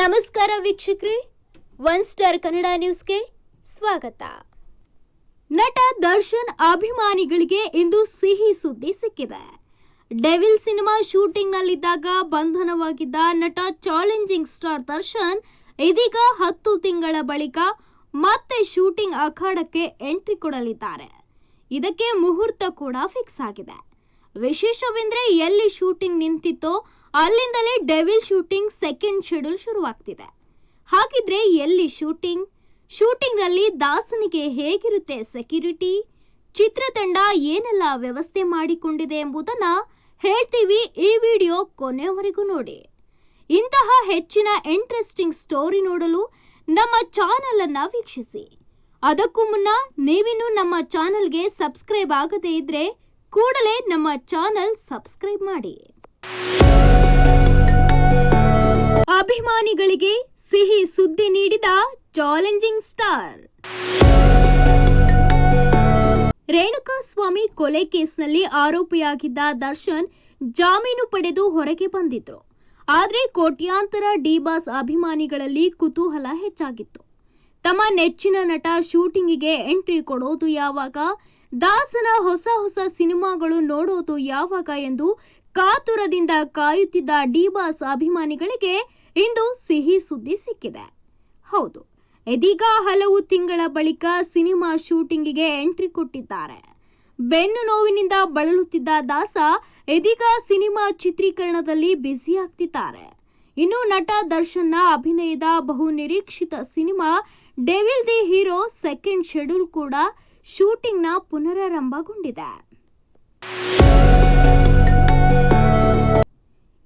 ನಮಸ್ಕಾರ ವೀಕ್ಷಕರೇ, one star Kannada ನ್ಯೂಸ್ಗೆ ಸ್ವಾಗತ. ನಟ ದರ್ಶನ್ ಅಭಿಮಾನಿಗಳಿಗೆ ಇಂದು ಸಿಹಿ ಸುದ್ದಿ ಸಿಕ್ಕಿದೆ. ಡೆವಿಲ್ ಸಿನಿಮಾ ಶೂಟಿಂಗ್ನಲ್ಲಿದ್ದಾಗ ಬಂಧನವಾಗಿದ್ದ ನಟ ಚಾಲೆಂಜಿಂಗ್ ಸ್ಟಾರ್ ದರ್ಶನ್ ಇದೀಗ ಹತ್ತು ತಿಂಗಳ ಬಳಿಕ ಮತ್ತೆ ಶೂಟಿಂಗ್ ಅಖಾಡಕ್ಕೆ ಎಂಟ್ರಿ ಕೊಡಲಿದ್ದಾರೆ. ಇದಕ್ಕೆ ಮುಹೂರ್ತ ಕೂಡ ಫಿಕ್ಸ್ ಆಗಿದೆ. ವಿಶೇಷವೆಂದರೆ ಎಲ್ಲಿ ಶೂಟಿಂಗ್ ನಿಂತಿತ್ತೋ ಅಲ್ಲಿಂದಲೇ ಡೆವಿಲ್ ಶೂಟಿಂಗ್ ಸೆಕೆಂಡ್ ಶೆಡ್ಯೂಲ್ ಶುರುವಾಗ್ತಿದೆ. ಹಾಗಿದ್ರೆ ಎಲ್ಲಿ ಶೂಟಿಂಗ್ ಶೂಟಿಂಗ್ ಅಲ್ಲಿ ದಾಸನಿಗೆ ಹೇಗಿರುತ್ತೆ ಸೆಕ್ಯೂರಿಟಿ ಚಿತ್ರತಂಡ ಏನೆಲ್ಲ ವ್ಯವಸ್ಥೆ ಮಾಡಿಕೊಂಡಿದೆ ಎಂಬುದನ್ನ ಹೇಳ್ತೀವಿ ಈ ವಿಡಿಯೋ ಕೊನೆಯವರೆಗೂ ನೋಡಿ. ಇಂತಹ ಹೆಚ್ಚಿನ ಇಂಟ್ರೆಸ್ಟಿಂಗ್ ಸ್ಟೋರಿ ನೋಡಲು ನಮ್ಮ ಚಾನೆಲ್ ಅನ್ನ ವೀಕ್ಷಿಸಿ. ಅದಕ್ಕೂ ಮುನ್ನ ನೀವಿನ್ನು ನಮ್ಮ ಚಾನಲ್ಗೆ ಸಬ್ಸ್ಕ್ರೈಬ್ ಆಗದೇ ಇದ್ರೆ ಕೂಡಲೇ ನಮ್ಮ ಚಾನೆಲ್ ಸಬ್ಸ್ಕ್ರೈಬ್ ಮಾಡಿ. ಅಭಿಮಾನಿಗಳಿಗೆ ಸಿಹಿ ಸುದ್ದಿ ನೀಡಿದ ಚಾಲೆಂಜಿಂಗ್ ಸ್ಟಾರ್. ರೇಣುಕಾಸ್ವಾಮಿ ಕೊಲೆ ಕೇಸ್ನಲ್ಲಿ ಆರೋಪಿಯಾಗಿದ್ದ ದರ್ಶನ್ ಜಾಮೀನು ಪಡೆದು ಹೊರಗೆ ಬಂದಿದ್ರು. ಆದರೆ ಕೋಟ್ಯಾಂತರ ಡಿಬಾಸ್ ಅಭಿಮಾನಿಗಳಲ್ಲಿ ಕುತೂಹಲ ಹೆಚ್ಚಾಗಿತ್ತು. ತಮ್ಮ ನೆಚ್ಚಿನ ನಟ ಶೂಟಿಂಗಿಗೆ ಎಂಟ್ರಿ ಕೊಡೋದು ಯಾವಾಗ, ದಾಸನ ಹೊಸ ಹೊಸ ಸಿನಿಮಾಗಳು ನೋಡೋದು ಯಾವಾಗ ಎಂದು ಕಾತುರದಿಂದ ಕಾಯುತ್ತಿದ್ದ ಡಿಬಾಸ್ ಅಭಿಮಾನಿಗಳಿಗೆ ಇಂದು ಸಿಹಿ ಸುದ್ದಿ ಸಿಕ್ಕಿದೆ. ಹೌದು, ಇದೀಗ ಹಲವು ತಿಂಗಳ ಬಳಿಕ ಸಿನಿಮಾ ಶೂಟಿಂಗಿಗೆ ಎಂಟ್ರಿ ಕೊಟ್ಟಿದ್ದಾರೆ. ಬೆನ್ನು ನೋವಿನಿಂದ ಬಳಲುತ್ತಿದ್ದ ದಾಸ ಇದೀಗ ಸಿನಿಮಾ ಚಿತ್ರೀಕರಣದಲ್ಲಿ ಬ್ಯುಸಿ ಆಗ್ತಿದ್ದಾರೆ. ಇನ್ನು ನಟ ದರ್ಶನ್ನ ಅಭಿನಯದ ಬಹು ನಿರೀಕ್ಷಿತ cinema Devil the Hero second schedule ಕೂಡ ಶೂಟಿಂಗ್ನ ಪುನರಾರಂಭಗೊಂಡಿದೆ.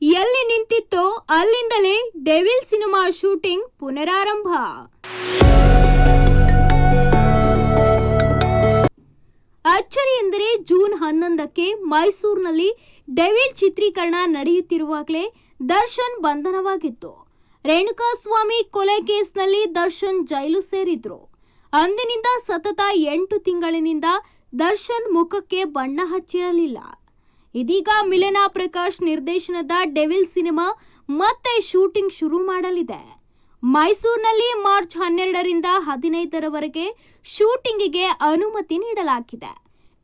ಎಲ್ಲಿ ನಿಂತಿತ್ತೋ ಅಲ್ಲಿಂದಲೇ ಡೆವಿಲ್ ಸಿನಿಮಾ ಶೂಟಿಂಗ್ ಪುನರಾರಂಭ. ಅಚ್ಚರಿ ಎಂದರೆ ಜೂನ್ ಹನ್ನೊಂದಕ್ಕೆ ಮೈಸೂರಿನಲ್ಲಿ ಡೆವಿಲ್ ಚಿತ್ರೀಕರಣ ನಡೆಯುತ್ತಿರುವಾಗಲೇ ದರ್ಶನ್ ಬಂಧನವಾಗಿತ್ತು. ರೇಣುಕಾಸ್ವಾಮಿ ಕೊಲೆ ಕೇಸ್ನಲ್ಲಿ ದರ್ಶನ್ ಜೈಲು ಸೇರಿದ್ರು. ಅಂದಿನಿಂದ ಸತತ ಎಂಟು ತಿಂಗಳಿನಿಂದ ದರ್ಶನ್ ಮುಖಕ್ಕೆ ಬಣ್ಣ ಹಚ್ಚಿರಲಿಲ್ಲ. ಇದೀಗ ಮಿಲನಾ ಪ್ರಕಾಶ್ ನಿರ್ದೇಶನದ ಡೆವಿಲ್ ಸಿನಿಮಾ ಮತ್ತೆ ಶೂಟಿಂಗ್ ಶುರು ಮಾಡಲಿದೆ. ಮೈಸೂರಿನಲ್ಲಿ ಮಾರ್ಚ್ ಹನ್ನೆರಡರಿಂದ ಹದಿನೈದರವರೆಗೆ ಶೂಟಿಂಗಿಗೆ ಅನುಮತಿ ನೀಡಲಾಗಿದೆ.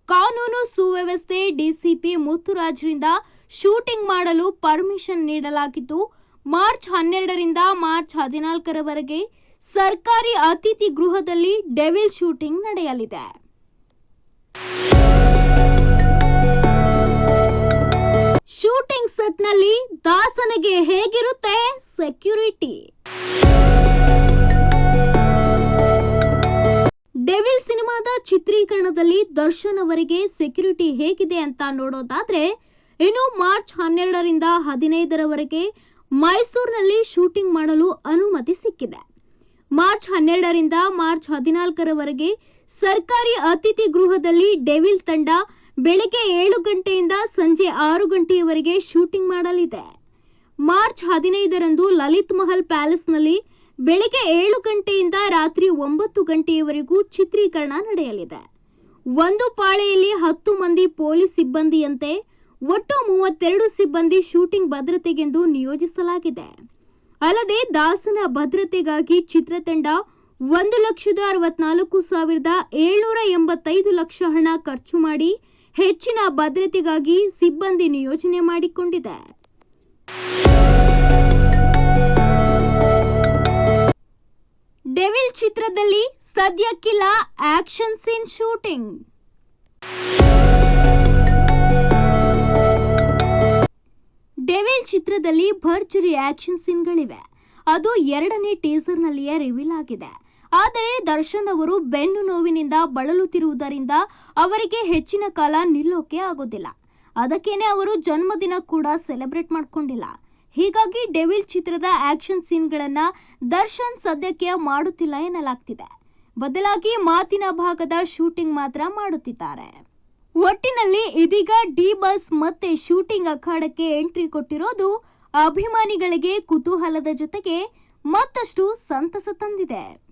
ಕಾನೂನು ಸುವ್ಯವಸ್ಥೆ, ಡಿಸಿಪಿ ಮುತ್ತುರಾಜ್ರಿಂದ ಶೂಟಿಂಗ್ ಮಾಡಲು ಪರ್ಮಿಷನ್ ನೀಡಲಾಗಿದ್ದು, ಮಾರ್ಚ್ ಹನ್ನೆರಡರಿಂದ ಮಾರ್ಚ್ ಹದಿನಾಲ್ಕರವರೆಗೆ ಸರ್ಕಾರಿ ಅತಿಥಿ ಗೃಹದಲ್ಲಿ ಡೆವಿಲ್ ಶೂಟಿಂಗ್ ನಡೆಯಲಿದೆ. ದಾಸನಿಗೆ ಹೇಗಿರುತ್ತೆ ಸೆಕ್ಯೂರಿಟಿ ಡೆವಿಲ್ ಸಿನಿಮಾದ ಚಿತ್ರೀಕರಣದಲ್ಲಿ ದರ್ಶನ್ ಅವರಿಗೆ ಸೆಕ್ಯೂರಿಟಿ ಹೇಗಿದೆ ಅಂತ ನೋಡೋದಾದ್ರೆ, ಇನ್ನು ಮಾರ್ಚ್ ಹನ್ನೆರಡರಿಂದ ಹದಿನೈದರವರೆಗೆ ಮೈಸೂರಿನಲ್ಲಿ ಶೂಟಿಂಗ್ ಮಾಡಲು ಅನುಮತಿ ಸಿಕ್ಕಿದೆ. ಮಾರ್ಚ್ ಹನ್ನೆರಡರಿಂದ ಮಾರ್ಚ್ ಹದಿನಾಲ್ಕರವರೆಗೆ ಸರ್ಕಾರಿ ಅತಿಥಿ ಗೃಹದಲ್ಲಿ ಡೆವಿಲ್ ತಂಡ ಬೆಳಗ್ಗೆ ಏಳು ಗಂಟೆಯಿಂದ ಸಂಜೆ ಆರು ಗಂಟೆಯವರೆಗೆ ಶೂಟಿಂಗ್ ಮಾಡಲಿದೆ. ಮಾರ್ಚ್ ಹದಿನೈದರಂದು ಲಲಿತ್ ಮಹಲ್ ಪ್ಯಾಲೇಸ್ನಲ್ಲಿ ಬೆಳಗ್ಗೆ ಏಳು ಗಂಟೆಯಿಂದ ರಾತ್ರಿ ಒಂಬತ್ತು ಗಂಟೆಯವರೆಗೂ ಚಿತ್ರೀಕರಣ ನಡೆಯಲಿದೆ. ಒಂದು ಪಾಳೆಯಲ್ಲಿ ಹತ್ತು ಮಂದಿ ಪೊಲೀಸ್ ಸಿಬ್ಬಂದಿಯಂತೆ ಒಟ್ಟು ಮೂವತ್ತೆರಡು ಸಿಬ್ಬಂದಿ ಶೂಟಿಂಗ್ ಭದ್ರತೆಗೆಂದು ನಿಯೋಜಿಸಲಾಗಿದೆ. ಅಲ್ಲದೆ ದಾಸನ ಭದ್ರತೆಗಾಗಿ ಚಿತ್ರತಂಡ ಒಂದು ಲಕ್ಷದ ಅರವತ್ನಾಲ್ಕು ಸಾವಿರದ ಏಳ್ನೂರ ಎಂಬತ್ತೈದು ಲಕ್ಷ ಹಣ ಖರ್ಚು ಮಾಡಿ ಹೆಚ್ಚಿನ ಭದ್ರತೆಗಾಗಿ ಸಿಬ್ಬಂದಿ ನಿಯೋಜನೆ ಮಾಡಿಕೊಂಡಿದೆ. ಡೆವಿಲ್ ಚಿತ್ರದಲ್ಲಿ ಸದ್ಯಕ್ಕಿಲ್ಲ ಆಕ್ಷನ್ ಸೀನ್ ಶೂಟಿಂಗ್. ಡೆವಿಲ್ ಚಿತ್ರದಲ್ಲಿ ಭರ್ಜರಿ ಆಕ್ಷನ್ ಸೀನ್ಗಳಿವೆ. ಅದು ಎರಡನೇ ಟೀಸರ್ನಲ್ಲಿಯೇ ರಿವೀಲ್ ಆಗಿದೆ. ಆದರೆ ದರ್ಶನ್ ಅವರು ಬೆನ್ನು ನೋವಿನಿಂದ ಬಳಲುತ್ತಿರುವುದರಿಂದ ಅವರಿಗೆ ಹೆಚ್ಚಿನ ಕಾಲ ನಿಲ್ಲೋಕೆ ಆಗೋದಿಲ್ಲ. ಅದಕ್ಕೇನೆ ಅವರು ಜನ್ಮದಿನ ಕೂಡ ಸೆಲೆಬ್ರೇಟ್ ಮಾಡ್ಕೊಂಡಿಲ್ಲ. ಹೀಗಾಗಿ ಡೆವಿಲ್ ಚಿತ್ರದ ಆಕ್ಷನ್ ಸೀನ್ಗಳನ್ನ ದರ್ಶನ್ ಸದ್ಯಕ್ಕೆ ಮಾಡುತ್ತಿಲ್ಲ ಎನ್ನಲಾಗ್ತಿದೆ. ಬದಲಾಗಿ ಮಾತಿನ ಭಾಗದ ಶೂಟಿಂಗ್ ಮಾತ್ರ ಮಾಡುತ್ತಿದ್ದಾರೆ. ಒಟ್ಟಿನಲ್ಲಿ ಇದೀಗ ಡಿ ಬಸ್ ಮತ್ತೆ ಶೂಟಿಂಗ್ ಅಖಾಡಕ್ಕೆ ಎಂಟ್ರಿ ಕೊಟ್ಟಿರೋದು ಅಭಿಮಾನಿಗಳಿಗೆ ಕುತೂಹಲದ ಜೊತೆಗೆ ಮತ್ತಷ್ಟು ಸಂತಸ ತಂದಿದೆ.